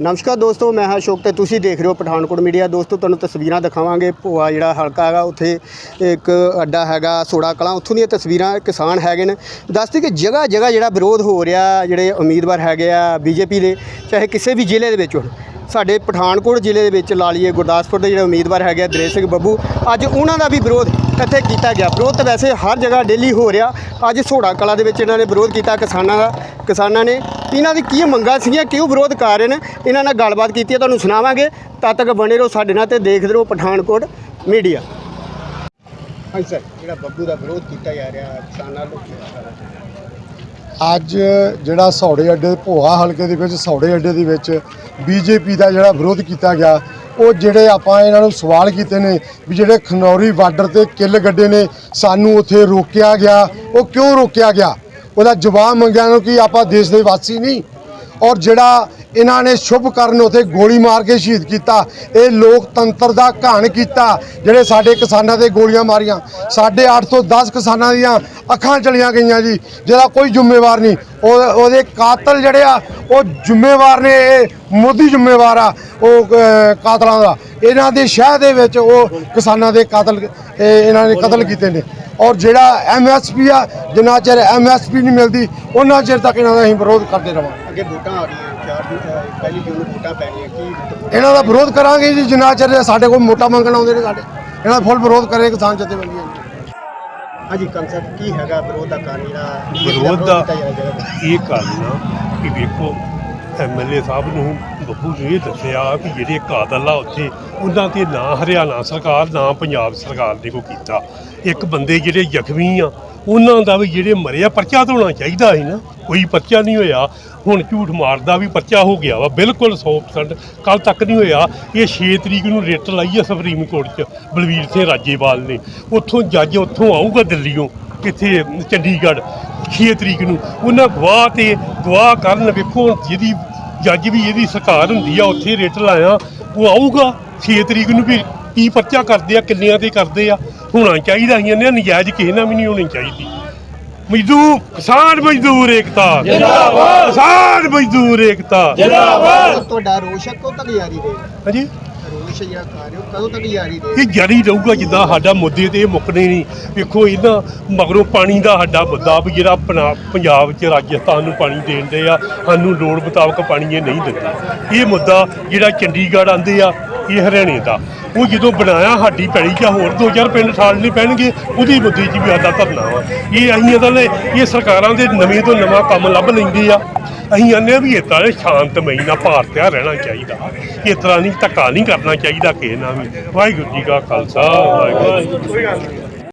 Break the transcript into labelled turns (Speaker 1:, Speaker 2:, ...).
Speaker 1: ਨਮਸਕਾਰ ਦੋਸਤੋ, ਮੈਂ ਹਾਂ ਅਸ਼ੋਕ ਤੇ ਤੁਸੀਂ ਦੇਖ ਰਹੇ ਹੋ ਪਠਾਨਕੋਟ ਮੀਡੀਆ। ਦੋਸਤੋ, ਤੁਹਾਨੂੰ ਤਸਵੀਰਾਂ ਦਿਖਾਵਾਂਗੇ। ਭੋਆ ਜਿਹੜਾ ਹਲਕਾ ਹੈਗਾ, ਉੱਥੇ ਇੱਕ ਅੱਡਾ ਹੈਗਾ, ਸੋੜਾ ਕਲਾਂ। ਉੱਥੋਂ ਦੀਆਂ ਤਸਵੀਰਾਂ ਕਿਸਾਨ ਹੈਗੇ ਨੇ। ਦੱਸਦੇ ਕਿ ਜਗ੍ਹਾ ਜਗ੍ਹਾ ਜਿਹੜਾ ਵਿਰੋਧ ਹੋ ਰਿਹਾ, ਜਿਹੜੇ ਉਮੀਦਵਾਰ ਹੈਗੇ ਆ, ਬੀਜੇਪੀ ਦੇ, ਚਾਹੇ ਕਿਸੇ ਵੀ ਜ਼ਿਲ੍ਹੇ ਦੇ ਵਿੱਚ ਹੋਣ। ਸਾਡੇ ਪਠਾਨਕੋਟ ਜ਼ਿਲ੍ਹੇ ਦੇ ਵਿੱਚ ਲਾ ਲਈਏ ਗੁਰਦਾਸਪੁਰ ਦੇ ਜਿਹੜੇ ਉਮੀਦਵਾਰ ਹੈਗੇ ਆ ਦਰੇਸ਼ ਸਿੰਘ ਬੱਬੂ, ਅੱਜ ਉਹਨਾਂ ਦਾ ਵੀ ਵਿਰੋਧ ਇੱਥੇ ਕੀਤਾ ਗਿਆ। ਵਿਰੋਧ ਤਾਂ ਵੈਸੇ ਹਰ ਜਗ੍ਹਾ ਡੇਲੀ ਹੋ ਰਿਹਾ। ਅੱਜ ਸੋੜਾ ਕਲਾ ਦੇ ਵਿੱਚ ਇਹਨਾਂ ਨੇ ਵਿਰੋਧ ਕੀਤਾ ਕਿਸਾਨਾਂ ਦਾ, ਕਿਸਾਨਾਂ ਨੇ। ਇਹਨਾਂ ਦੀ ਕੀ ਮੰਗਾਂ ਸੀਗੀਆਂ, ਕਿਉਂ ਵਿਰੋਧ ਕਰ ਰਹੇ ਨੇ? ਇਹਨਾਂ ਨਾਲ ਗੱਲਬਾਤ ਕੀਤੀ ਹੈ, ਤੁਹਾਨੂੰ ਸੁਣਾਵਾਂਗੇ। ਤਦ ਤੱਕ ਬਣੇ ਰਹੋ ਸਾਡੇ ਨਾਲ ਤੇ ਦੇਖਦੇ ਰਹੋ ਪਠਾਨਕੋਟ ਮੀਡੀਆ। ਹਾਂਜੀ ਸਰ, ਜਿਹੜਾ ਬੱਬੂ ਦਾ ਵਿਰੋਧ ਕੀਤਾ ਜਾ ਰਿਹਾ, ਕਿਸਾਨਾਂ ਨੂੰ
Speaker 2: ਅੱਜ ਜਿਹੜਾ ਸੌੜੇ ਅੱਡੇ ਭੋਆ ਹਲਕੇ ਦੇ ਵਿੱਚ, ਸੌੜੇ ਅੱਡੇ ਦੇ ਵਿੱਚ ਬੀਜੇਪੀ ਦਾ ਜਿਹੜਾ ਵਿਰੋਧ ਕੀਤਾ ਗਿਆ, ਉਹ ਜਿਹੜੇ ਆਪਾਂ ਇਹਨਾਂ ਨੂੰ ਸਵਾਲ ਕੀਤੇ ਨੇ ਵੀ ਜਿਹੜੇ ਖਨੌਰੀ ਬਾਰਡਰ ਤੇ ਕਿੱਲ ਗੱਡੇ ਨੇ, ਸਾਨੂੰ ਉੱਥੇ ਰੋਕਿਆ ਗਿਆ, ਉਹ ਕਿਉਂ ਰੋਕਿਆ ਗਿਆ? ਉਹਦਾ ਜਵਾਬ ਮੰਗਿਆ ਨੂੰ ਕਿ ਆਪਾਂ ਦੇਸ਼ ਦੇ ਵਾਸੀ ਨਹੀਂ ਔਰ ਜਿਹੜਾ ਇਹਨਾਂ ਨੇ ਸ਼ੁਭ ਕਰਨ ਉਥੇ ਗੋਲੀ ਮਾਰ ਕੇ ਸ਼ਹੀਦ ਕੀਤਾ, ਇਹ ਲੋਕਤੰਤਰ ਦਾ ਘਾਣ ਕੀਤਾ, ਜਿਹੜੇ ਸਾਡੇ ਕਿਸਾਨਾਂ ਤੇ ਗੋਲੀਆਂ ਮਾਰੀਆਂ, ਸਾਡੇ 8 ਤੋਂ 10 ਕਿਸਾਨਾਂ ਦੀਆਂ ਅੱਖਾਂ ਚਲੀਆਂ ਗਈਆਂ ਜੀ, ਜਿਹਦਾ ਕੋਈ ਜ਼ਿੰਮੇਵਾਰ ਨਹੀਂ। ਉਹ ਉਹਦੇ ਕਾਤਲ ਜਿਹੜੇ ਆ, ਉਹ ਜ਼ਿੰਮੇਵਾਰ ਨੇ, ਇਹ ਮੋਦੀ ਜ਼ਿੰਮੇਵਾਰ ਆ, ਉਹ ਕਾਤਲਾਂ ਦਾ। ਇਹਨਾਂ ਦੇ ਸ਼ਹਿਰ ਦੇ ਵਿੱਚ ਉਹ ਕਿਸਾਨਾਂ ਦੇ ਕਾਤਲ, ਇਹ ਇਹਨਾਂ ਨੇ ਕਤਲ ਕੀਤੇ ਨੇ। ਔਰ ਜਿਹੜਾ ਐਮਐਸਪੀ ਆ ਜਿੰਨਾ ਚਿਰ ਐਮਐਸਪੀ ਨਹੀਂ ਮਿਲਦੀ ਉਹਨਾਂ ਚਿਰ ਤੱਕ ਇਹਨਾਂ ਦਾ ਅਸੀਂ ਵਿਰੋਧ ਕਰਦੇ ਰਵਾਂਗੇ।
Speaker 1: ਅੱਗੇ ਵੋਟਾਂ ਆ ਰਹੀਆਂ ਚਾਰ ਦਿਨ ਪਹਿਲੀ ਜੂਨ ਨੂੰ ਵੋਟਾਂ ਪੈਣੀਆਂ ਕੀ
Speaker 2: ਇਹਨਾਂ ਦਾ ਵਿਰੋਧ ਕਰਾਂਗੇ ਜੀ ਜਿੰਨਾ ਚਿਰ ਸਾਡੇ ਕੋਲ ਮੋਟਾ ਮੰਗਣ ਆਉਂਦੇ ਨੇ ਸਾਡੇ। ਇਹਨਾਂ ਦਾ ਫੁੱਲ ਵਿਰੋਧ ਕਰੇ ਕਿਸਾਨ ਜਥੇਬੰਦੀਆਂ
Speaker 1: ਹਾਂਜੀ ਕਨਸੈਪਟ ਕੀ ਹੈਗਾ ਵਿਰੋਧ ਦਾ ਕਾਰਨ ਜਿਹੜਾ?
Speaker 3: ਵਿਰੋਧ ਦਾ
Speaker 1: ਜਾ?
Speaker 3: ਇਹ ਕਰਨਾ ਕਿ ਵੇਖੋ ਐਮਐਲਏ ਸਾਹਿਬ ਨੂੰ ਬੱਬੂ ਇਹ ਦੱਸਿਆ ਕਿ ਜਿਹੜੇ ਕਾਤਲ ਆ ਉੱਥੇ ਉਹਨਾਂ ਤੇ ਨਾ ਹਰਿਆਣਾ ਸਰਕਾਰ, ਨਾ ਪੰਜਾਬ ਸਰਕਾਰ ਨੇ ਕੋਈ ਕੀਤਾ। ਇੱਕ ਬੰਦੇ ਜਿਹੜੇ ਜ਼ਖਮੀ ਆ, ਉਹਨਾਂ ਦਾ ਵੀ ਜਿਹੜੇ ਮਰੇ ਆ, ਪਰਚਾ ਤਾਂ ਹੋਣਾ ਚਾਹੀਦਾ ਸੀ ਨਾ। ਕੋਈ ਪਰਚਾ ਨਹੀਂ ਹੋਇਆ। ਹੁਣ ਝੂਠ ਮਾਰਦਾ ਵੀ ਪਰਚਾ ਹੋ ਗਿਆ ਵਾ। ਬਿਲਕੁਲ 100% ਕੱਲ ਤੱਕ ਨਹੀਂ ਹੋਇਆ। ਇਹ 6 ਤਰੀਕ ਨੂੰ ਰਿਟ ਲਾਈ ਆ ਸੁਪਰੀਮ ਕੋਰਟ 'ਚ, ਬਲਵੀਰ ਸਿੰਘ ਰਾਜੇਵਾਲ ਨੇ। ਉੱਥੋਂ ਜੱਜ ਉੱਥੋਂ ਆਊਗਾ ਦਿੱਲੀੋਂ, ਕਿੱਥੇ ਚੰਡੀਗੜ੍ਹ 6 ਤਰੀਕ ਨੂੰ। ਉਹਨਾਂ ਗਵਾਹ ਤੇ ਗਵਾਹ ਕਰਨ ਵੇਖੋ, ਜਿਹਦੀ ਜੱਜ ਵੀ ਇਹਦੀ ਸਰਕਾਰ ਹੁੰਦੀ ਆ, ਉੱਥੇ ਰਿਟ ਲਾਇਆ, ਉਹ ਆਊਗਾ। 6 ਤਰੀਕ ਨੂੰ ਵੀ ਕੀ ਪਰਚਾ ਕਰਦੇ ਆ ਕਿੰਨਿਆਂ ਤੇ ਕਰਦੇ ਆ ਹੋਣਾ ਚਾਹੀਦਾ ਸੀ ਇਹਨੇ ਨਜਾਇਜ਼ ਕਿਸੇ ਨਾਲ ਵੀ ਨਹੀਂ ਹੋਣੀ ਚਾਹੀਦੀ। ਮਜ਼ਦੂਰ ਕਿਸਾਨ ਮਜ਼ਦੂਰ ਏਕਤਾ। ਜਿੰਦਾਬਾਦ। ਕਿਸਾਨ ਮਜ਼ਦੂਰ ਏਕਤਾ।
Speaker 1: ਤੁਹਾਡਾ ਰੋਸ਼ ਕਦੋਂ ਤੱਕ ਜਾਰੀ ਰਹੇਗਾ
Speaker 3: ਹਾਂਜੀ?
Speaker 1: ਰੋਸ਼ ਜਿਹੜਾ ਕਰ ਰਹੇ ਹੋ ਕਦੋਂ ਤੱਕ ਜਾਰੀ ਰਹੇਗਾ
Speaker 3: ਇਹ ਜਾਰੀ ਰਹੂਗਾ ਜਿੱਦਾਂ ਸਾਡਾ ਮੁੱਦੇ ਤੇ ਇਹ ਮੁੱਕਣੇ ਨਹੀਂ। ਵੇਖੋ ਇਹਨਾਂ ਮਗਰੋਂ ਪਾਣੀ ਦਾ ਸਾਡਾ ਮੁੱਦਾ ਵੀ ਜਿਹੜਾ ਪੰਜਾਬ 'ਚ ਰਾਜਸਥਾਨ ਨੂੰ ਪਾਣੀ ਦੇਣ ਦੇ ਆ ਸਾਨੂੰ ਲੋੜ ਮੁਤਾਬਕ ਪਾਣੀ ਇਹ ਨਹੀਂ ਦਿੰਦੇ। ਇਹ ਮੁੱਦਾ ਜਿਹੜਾ ਚੰਡੀਗੜ੍ਹ ਆਂਦੇ ਆ ਇਹ ਹਰਿਆਣੇ ਦਾ। ਉਹ ਜਦੋਂ ਬਣਾਇਆ, ਸਾਡੀ ਪੈੜੀ ਜਾਂ ਹੋਰ ਦੋ ਚਾਰ ਪਿੰਡ ਠਾਲਣੇ ਪੈਣਗੇ, ਉਹਦੀ ਮੁੱਦੇ 'ਚ ਵੀ ਸਾਡਾ ਧਰਨਾ ਵਾ। ਇਹ ਅਸੀਂ ਅਸਲ ਇਹ ਸਰਕਾਰਾਂ ਦੇ ਨਵੇਂ ਤੋਂ ਨਵਾਂ ਕੰਮ ਲੱਭ ਲੈਂਦੇ ਆ। ਅਸੀਂ ਆਨੇ ਵੀ ਇਸ ਤਰ੍ਹਾਂ ਸ਼ਾਂਤਮਈ ਨਾਲ ਭਾਰਤਿਆ ਰਹਿਣਾ ਚਾਹੀਦਾ। ਇਸ ਤਰ੍ਹਾਂ ਨਹੀਂ, ਧੱਕਾ ਨਹੀਂ ਕਰਨਾ ਚਾਹੀਦਾ ਕਿਸੇ ਨਾਲ ਵੀ। ਵਾਹਿਗੁਰੂ ਜੀ ਕਾ ਖਾਲਸਾ, ਵਾਹਿਗੁਰੂ ਜੀ